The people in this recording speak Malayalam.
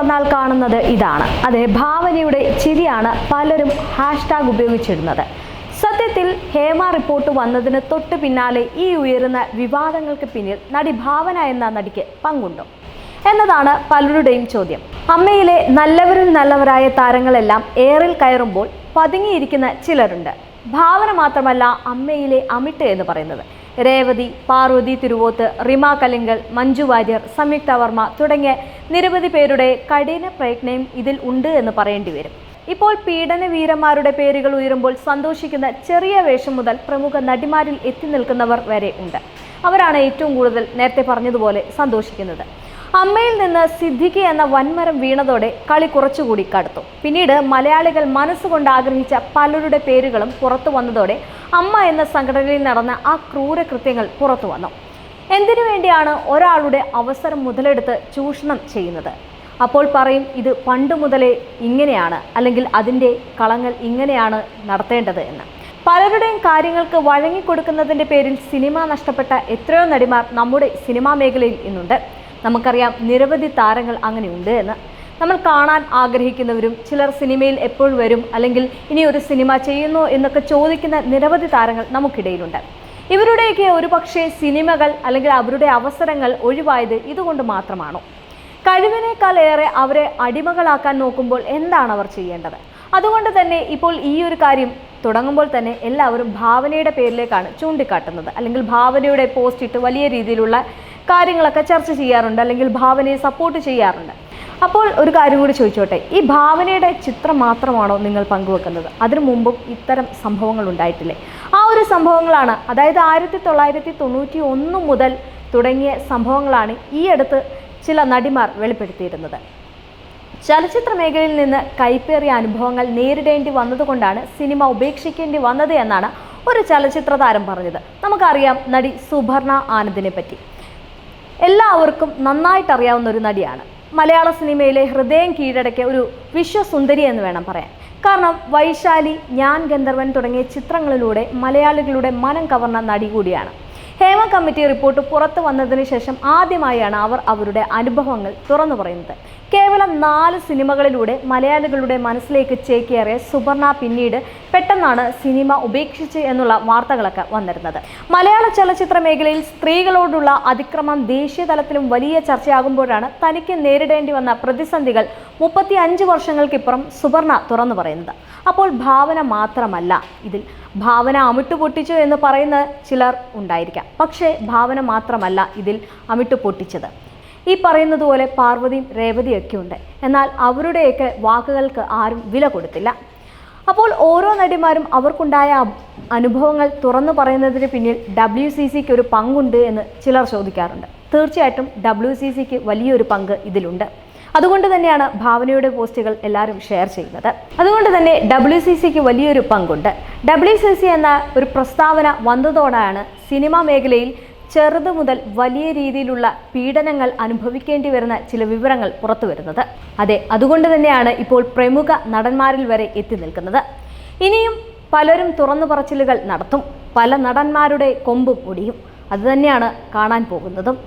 തുറന്നാൽ കാണുന്നത് ഇതാണ്. അതെ ഭാവനയുടെ ചിരിയാണ് പലരും ഹാഷ്ടാഗ് ഉപയോഗിച്ചിരുന്നത് സത്യത്തിൽ ഹേമ റിപ്പോർട്ട് വന്നതിന് തൊട്ട് പിന്നാലെ ഈ ഉയരുന്ന വിവാദങ്ങൾക്ക് പിന്നിൽ നടി ഭാവന എന്ന നടിക്ക് പങ്കുണ്ടോ. എന്നതാണ് പലരുടെയും ചോദ്യം. അമ്മയിലെ നല്ലവരിൽ നല്ലവരായ താരങ്ങളെല്ലാം ഏറിൽ കയറുമ്പോൾ പതുങ്ങിയിരിക്കുന്ന ചിലരുണ്ട്. ഭാവന മാത്രമല്ല അമ്മയിലെ അമിട്ട് എന്ന് പറയുന്നത്. രേവതി പാർവതി തിരുവോത്ത് റിമ കലിങ്കൽ മഞ്ജു വാര്യർ സംയുക്ത വർമ്മ തുടങ്ങിയ നിരവധി പേരുടെ കഠിന പ്രയത്നം ഇതിൽ ഉണ്ട് എന്ന് പറയേണ്ടി വരും. ഇപ്പോൾ പീഡന വീരന്മാരുടെ പേരുകൾ ഉയരുമ്പോൾ സന്തോഷിക്കുന്ന ചെറിയ വേഷം മുതൽ പ്രമുഖ നടിമാരിൽ എത്തി നിൽക്കുന്നവർ വരെ ഉണ്ട്. അവരാണ് ഏറ്റവും കൂടുതൽ നേരത്തെ പറഞ്ഞതുപോലെ സന്തോഷിക്കുന്നത്. അമ്മയിൽ നിന്ന് സിദ്ധിക്ക് എന്ന വൻമരം വീണതോടെ കളി കുറച്ചുകൂടി കടുത്തു. പിന്നീട് മലയാളികൾ മനസ്സുകൊണ്ട് ആഗ്രഹിച്ച പലരുടെ പേരുകളും പുറത്തു വന്നതോടെ അമ്മ എന്ന സംഘടനയിൽ നടന്ന ആ ക്രൂരകൃത്യങ്ങൾ പുറത്തു വന്നു. എന്തിനു വേണ്ടിയാണ് ഒരാളുടെ അവസരം മുതലെടുത്ത് ചൂഷണം ചെയ്യുന്നത്? അപ്പോൾ പറയും ഇത് പണ്ട് മുതലേ ഇങ്ങനെയാണ് അല്ലെങ്കിൽ അതിന്റെ കളങ്ങൾ ഇങ്ങനെയാണ് നടത്തേണ്ടത് എന്ന്. പലരുടെയും കാര്യങ്ങൾക്ക് വഴങ്ങിക്കൊടുക്കുന്നതിന്റെ പേരിൽ സിനിമ നഷ്ടപ്പെട്ട എത്രയോ നടിമാർ നമ്മുടെ സിനിമാ മേഖലയിൽ ഇന്നുണ്ട്. നമുക്കറിയാം നിരവധി താരങ്ങൾ അങ്ങനെയുണ്ട് എന്ന്. നമ്മൾ കാണാൻ ആഗ്രഹിക്കുന്നവരും ചിലർ സിനിമയിൽ എപ്പോൾ വരും അല്ലെങ്കിൽ ഇനി ഒരു സിനിമ ചെയ്യുന്നു എന്നൊക്കെ ചോദിക്കുന്ന നിരവധി താരങ്ങൾ നമുക്കിടയിലുണ്ട്. ഇവരുടെയൊക്കെ ഒരുപക്ഷെ സിനിമകൾ അല്ലെങ്കിൽ അവരുടെ അവസരങ്ങൾ ഒഴിവായത് ഇതുകൊണ്ട് മാത്രമാണോ? കഴിവിനേക്കാൾ ഏറെ അവരെ അടിമകളാക്കാൻ നോക്കുമ്പോൾ എന്താണ് അവർ ചെയ്യേണ്ടത്? അതുകൊണ്ട് തന്നെ ഇപ്പോൾ ഈ ഒരു കാര്യം തുടങ്ങുമ്പോൾ തന്നെ എല്ലാവരും ഭാവനയുടെ പേരിലേക്കാണ് ചൂണ്ടിക്കാട്ടുന്നത്. അല്ലെങ്കിൽ ഭാവനയുടെ പോസ്റ്റ് ഇട്ട് വലിയ രീതിയിലുള്ള കാര്യങ്ങളൊക്കെ ചർച്ച ചെയ്യാറുണ്ട് അല്ലെങ്കിൽ ഭാവനയെ സപ്പോർട്ട് ചെയ്യാറുണ്ട്. അപ്പോൾ ഒരു കാര്യം കൂടി ചോദിച്ചോട്ടെ ഈ ഭാവനയുടെ ചിത്രം മാത്രമാണോ നിങ്ങൾ പങ്കുവെക്കുന്നത്? അതിനു മുമ്പും ഇത്തരം സംഭവങ്ങൾ ഉണ്ടായിട്ടില്ലേ? ആ ഒരു സംഭവങ്ങളാണ് അതായത് ആയിരത്തി തൊള്ളായിരത്തി തൊണ്ണൂറ്റി ഒന്ന് മുതൽ തുടങ്ങിയ സംഭവങ്ങളാണ് ഈ അടുത്ത് ചില നടിമാർ വെളിപ്പെടുത്തിയിരുന്നത്. ചലച്ചിത്ര മേഖലയിൽ നിന്ന് കൈപ്പേറിയ അനുഭവങ്ങൾ നേരിടേണ്ടി വന്നതുകൊണ്ടാണ് സിനിമ ഉപേക്ഷിക്കേണ്ടി വന്നത് എന്നാണ് ഒരു ചലച്ചിത്ര താരം പറഞ്ഞത്. നമുക്കറിയാം നടി സുഭർണ ആനന്ദിനെ പറ്റി എല്ലാവർക്കും നന്നായിട്ട് അറിയാവുന്ന ഒരു നടിയാണ്. മലയാള സിനിമയിലെ ഹൃദയം കീഴടക്കിയ ഒരു വിശ്വസുന്ദരി എന്ന് വേണം പറയാൻ. കാരണം വൈശാലി ഞാൻ ഗന്ധർവൻ തുടങ്ങിയ ചിത്രങ്ങളിലൂടെ മലയാളികളുടെ മനം കവർന്ന നടി കൂടിയാണ്. ഹേമ കമ്മിറ്റി റിപ്പോർട്ട് പുറത്തു വന്നതിന് ശേഷം ആദ്യമായാണ് അവർ അവരുടെ അനുഭവങ്ങൾ തുറന്നു പറയുന്നത്. കേവലം നാല് സിനിമകളിലൂടെ മലയാളികളുടെ മനസ്സിലേക്ക് ചേക്കേറിയ സുവർണ പിന്നീട് പെട്ടെന്നാണ് സിനിമ ഉപേക്ഷിച്ച് എന്നുള്ള വാർത്തകളൊക്കെ വന്നിരുന്നത്. മലയാള ചലച്ചിത്ര മേഖലയിൽ സ്ത്രീകളോടുള്ള അതിക്രമം ദേശീയ തലത്തിലും വലിയ ചർച്ചയാകുമ്പോഴാണ് തനിക്ക് നേരിടേണ്ടി വന്ന പ്രതിസന്ധികൾ മുപ്പത്തി അഞ്ച് വർഷങ്ങൾക്കിപ്പുറം സുവർണ തുറന്നു പറയുന്നത്. അപ്പോൾ ഭാവന മാത്രമല്ല ഇതിൽ ഭാവന അമിട്ട് പൊട്ടിച്ചു എന്ന് പറയുന്ന ചിലർ ഉണ്ടായിരിക്കാം. പക്ഷേ ഭാവന മാത്രമല്ല ഇതിൽ അമിട്ട് പൊട്ടിച്ചത്. ഈ പറയുന്നത് പോലെ പാർവതിയും രേവതിയൊക്കെ ഉണ്ട് എന്നാൽ അവരുടെയൊക്കെ വാക്കുകൾക്ക് ആരും വില കൊടുത്തില്ല. അപ്പോൾ ഓരോ നടിമാരും അവർക്കുണ്ടായ അനുഭവങ്ങൾ തുറന്നു പറയുന്നതിന് പിന്നിൽ ഡബ്ല്യു സി സിക്ക് ഒരു പങ്കുണ്ട് എന്ന് ചിലർ ചോദിക്കാറുണ്ട്. തീർച്ചയായിട്ടും ഡബ്ല്യു സി സിക്ക് വലിയൊരു പങ്ക് ഇതിലുണ്ട്. അതുകൊണ്ട് തന്നെയാണ് ഭാവനയുടെ പോസ്റ്റുകൾ എല്ലാവരും ഷെയർ ചെയ്യുന്നത്. അതുകൊണ്ട് തന്നെ ഡബ്ല്യു സി സിക്ക് വലിയൊരു പങ്കുണ്ട്. ഡബ്ല്യു സി സി എന്ന ഒരു പ്രസ്താവന വന്നതോടെയാണ് സിനിമാ മേഖലയിൽ ചെറുത് മുതൽ വലിയ രീതിയിലുള്ള പീഡനങ്ങൾ അനുഭവിക്കേണ്ടി വരുന്ന ചില വിവരങ്ങൾ പുറത്തു വരുന്നത്. അതെ അതുകൊണ്ട് തന്നെയാണ് ഇപ്പോൾ പ്രമുഖ നടന്മാരിൽ വരെ എത്തി നിൽക്കുന്നത്. ഇനിയും പലരും തുറന്നു പറച്ചിലുകൾ നടത്തും. പല നടന്മാരുടെ കൊമ്പും ഒടിയും. അതുതന്നെയാണ് കാണാൻ പോകുന്നതും.